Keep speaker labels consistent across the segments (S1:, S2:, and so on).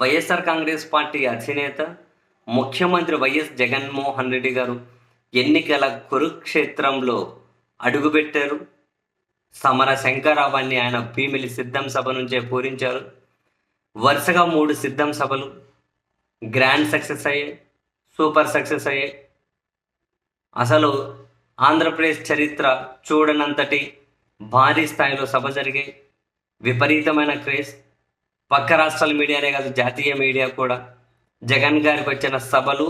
S1: YSR Congress party అధినేత ముఖ్యమంత్రి YS Jaganmohan Reddy గారు ఎన్నికల కురుక్షేత్రంలో అడుగుపెట్టారు. సమర శంకరావాన్ని ఆయన భీమిలి సిద్ధం సభ నుంచే పూరించారు. వరుసగా మూడు సిద్ధం సభలు గ్రాండ్ సక్సెస్ అయ్యాయి సూపర్ సక్సెస్ అయ్యాయి. అసలు ఆంధ్రప్రదేశ్ చరిత్ర చూడనంతటి భారీ స్థాయిలో సభ జరిగాయి. విపరీతమైన క్రేజ్. పక్క రాష్ట్రాల మీడియానే కాదు జాతీయ మీడియా కూడా జగన్ గారికి వచ్చిన సభలు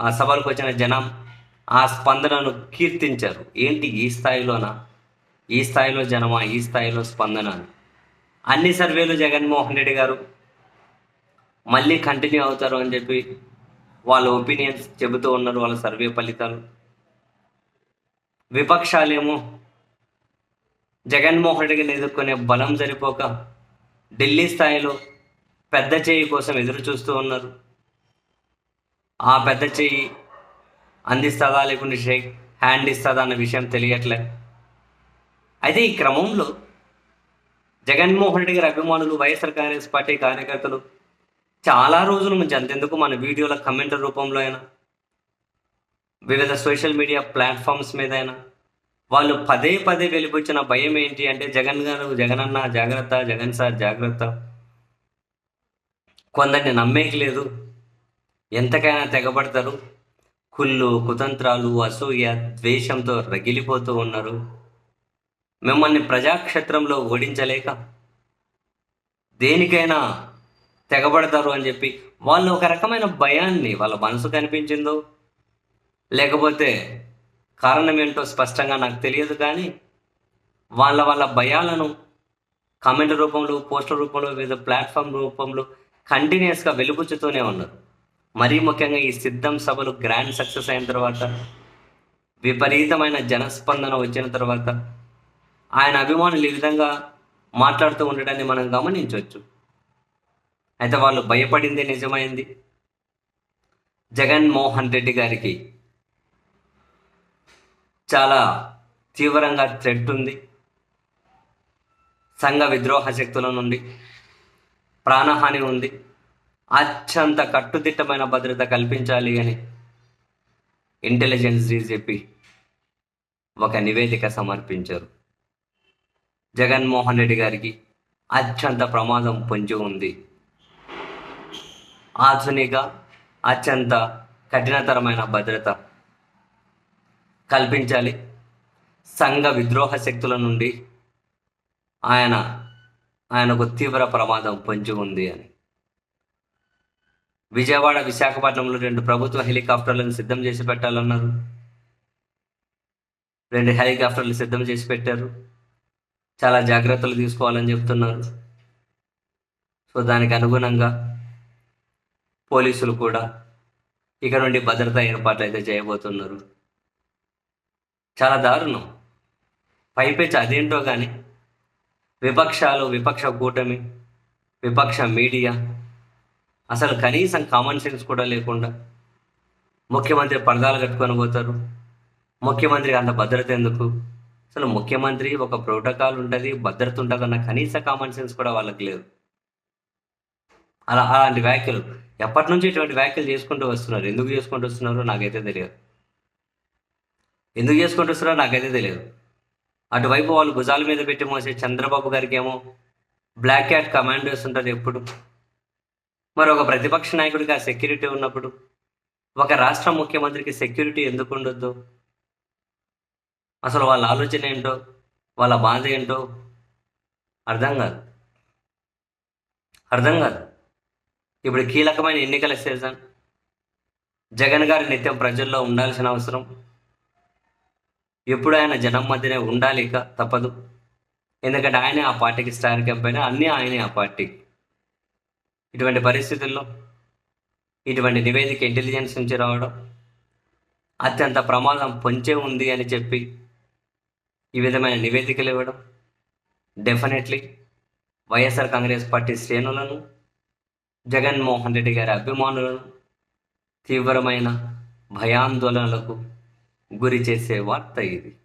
S1: ఆ సభలకు వచ్చిన జనం ఆ స్పందనను కీర్తించారు. ఏంటి ఈ స్థాయిలోనా? ఈ స్థాయిలో జనమా? ఈ స్థాయిలో స్పందన అన్ని సర్వేలు జగన్మోహన్ రెడ్డి గారు మళ్ళీ కంటిన్యూ అవుతారు అని చెప్పి వాళ్ళ ఒపీనియన్స్ చెబుతూ ఉన్నారు వాళ్ళ సర్వే ఫలితాలు. విపక్షాలేమో జగన్మోహన్ రెడ్డిని ఎదుర్కొనే బలం సరిపోక ఢిల్లీ స్థాయిలో పెద్ద చేయి కోసం ఎదురు చూస్తూ ఉన్నారు. ఆ పెద్ద చేయి అందిస్తుందా లేకుంటే షేక్ హ్యాండ్ ఇస్తుందా అన్న విషయం తెలియట్లే. అయితే ఈ క్రమంలో జగన్మోహన్ రెడ్డి గారి అభిమానులు వైఎస్ఆర్ కాంగ్రెస్ పార్టీ కార్యకర్తలు చాలా రోజుల నుంచి అంతెందుకు మన వీడియోల కమెంట్ రూపంలో అయినా వివిధ సోషల్ మీడియా ప్లాట్ఫామ్స్ మీద అయినా వాళ్ళు పదే పదే వెలిపించిన భయం ఏంటి అంటే జగన్ గారు జగన్ అన్న జాగ్రత్త జగన్ సార్ జాగ్రత్త. కొందరిని నమ్మేకి లేదు. ఎంతకైనా తెగబడతారు. కుళ్ళు కుతంత్రాలు అసూయ ద్వేషంతో రగిలిపోతూ ఉన్నారు. మిమ్మల్ని ప్రజాక్షేత్రంలో ఓడించలేక దేనికైనా తెగబడతారు అని చెప్పి వాళ్ళు ఒక రకమైన భయాన్ని వాళ్ళ మనసు కనిపించిందో లేకపోతే కారణం ఏంటో స్పష్టంగా నాకు తెలియదు కానీ వాళ్ళ వాళ్ళ భయాలను కామెంట్ రూపంలో పోస్టర్ రూపంలో వివిధ ప్లాట్ఫామ్ రూపంలో కంటిన్యూస్గా వెలుగుచ్చుతూనే ఉన్నారు. మరీ ముఖ్యంగా ఈ సిద్ధం సభలు గ్రాండ్ సక్సెస్ అయిన తర్వాత విపరీతమైన జనస్పందన వచ్చిన తర్వాత ఆయన అభిమానులు ఈ విధంగా మాట్లాడుతూ ఉండడాన్ని మనం గమనించవచ్చు. అయితే వాళ్ళు భయపడింది నిజమైంది. జగన్మోహన్ రెడ్డి గారికి చాలా తీవ్రంగా థ్రెట్ ఉంది. సంఘ విద్రోహ శక్తుల నుండి ప్రాణహాని ఉంది. అత్యంత కట్టుదిట్టమైన భద్రత కల్పించాలి అని ఇంటెలిజెన్స్ చెప్పి ఒక నివేదిక సమర్పించారు. జగన్మోహన్ రెడ్డి గారికి అత్యంత ప్రమాదం పొంచి ఉంది. ఆధునిక అత్యంత కఠినతరమైన భద్రత కల్పించాలి. సంఘ విద్రోహ శక్తుల నుండి ఆయన ఆయనకు తీవ్ర ప్రమాదం పొంచి ఉంది అని. విజయవాడ విశాఖపట్నంలో రెండు ప్రభుత్వ హెలికాప్టర్లను సిద్ధం చేసి పెట్టాలన్నారు. రెండు హెలికాప్టర్లు సిద్ధం చేసి పెట్టారు. చాలా జాగ్రత్తలు తీసుకోవాలని చెప్తున్నారు. సో దానికి అనుగుణంగా పోలీసులు కూడా ఇక నుండి భద్రతా ఏర్పాట్లు అయితే చేయబోతున్నారు. చాలా దారుణం. పైపెచ్చి అదేంటో కానీ విపక్షాలు విపక్ష కూటమి విపక్ష మీడియా అసలు కనీసం కామన్ సెన్స్ కూడా లేకుండా ముఖ్యమంత్రి పరదాలు కట్టుకొని పోతారు. ముఖ్యమంత్రికి అంత భద్రత ఎందుకు? అసలు ముఖ్యమంత్రి ఒక ప్రోటోకాల్ ఉంటుంది భద్రత ఉంటుంది అన్న కనీస కామన్ సెన్స్ కూడా వాళ్ళకి లేదు. అలా అలాంటి వ్యాఖ్యలు ఎప్పటి నుంచి ఇటువంటి వ్యాఖ్యలు చేసుకుంటూ వస్తున్నారు? ఎందుకు చేసుకుంటూ వస్తున్నారో? నాకైతే తెలియదు. ఎందుకు చేసుకుంటున్నారో నాకు నాకైతే తెలియదు. అటువైపు వాళ్ళు భుజాల మీద పెట్టి మోసే చంద్రబాబు గారికి ఏమో బ్లాక్ క్యాట్ కమాండోస్ ఉంటుంది ఎప్పుడు. మరి ఒక ప్రతిపక్ష నాయకుడికి ఆ సెక్యూరిటీ ఉన్నప్పుడు ఒక రాష్ట్ర ముఖ్యమంత్రికి సెక్యూరిటీ ఎందుకు ఉండొద్దు? అసలు వాళ్ళ ఆలోచన ఏంటో వాళ్ళ బాధ ఏంటో అర్థం కాదు. అర్థం కాదు. ఇప్పుడు కీలకమైన ఎన్నికల సీజన్ జగన్ గారి నిత్యం ప్రజల్లో ఉండాల్సిన అవసరం ఎప్పుడు ఆయన జనం మధ్యనే ఉండాలి ఇక తప్పదు. ఎందుకంటే ఆయనే ఆ పార్టీకి స్టార్ క్యాంపెయిన్ అన్నీ ఆయనే ఆ పార్టీకి ఇటువంటి పరిస్థితుల్లో ఇటువంటి నివేదిక ఇంటెలిజెన్స్ నుంచి రావడం అత్యంత ప్రమాదం పొంచే ఉంది అని చెప్పి ఈ విధమైన నివేదికలు ఇవ్వడం డెఫినెట్లీ వైఎస్ఆర్ కాంగ్రెస్ పార్టీ శ్రేణులను జగన్మోహన్ రెడ్డి గారి అభిమానులను తీవ్రమైన భయాందోళనలకు గురి చేసే వార్త ఇది.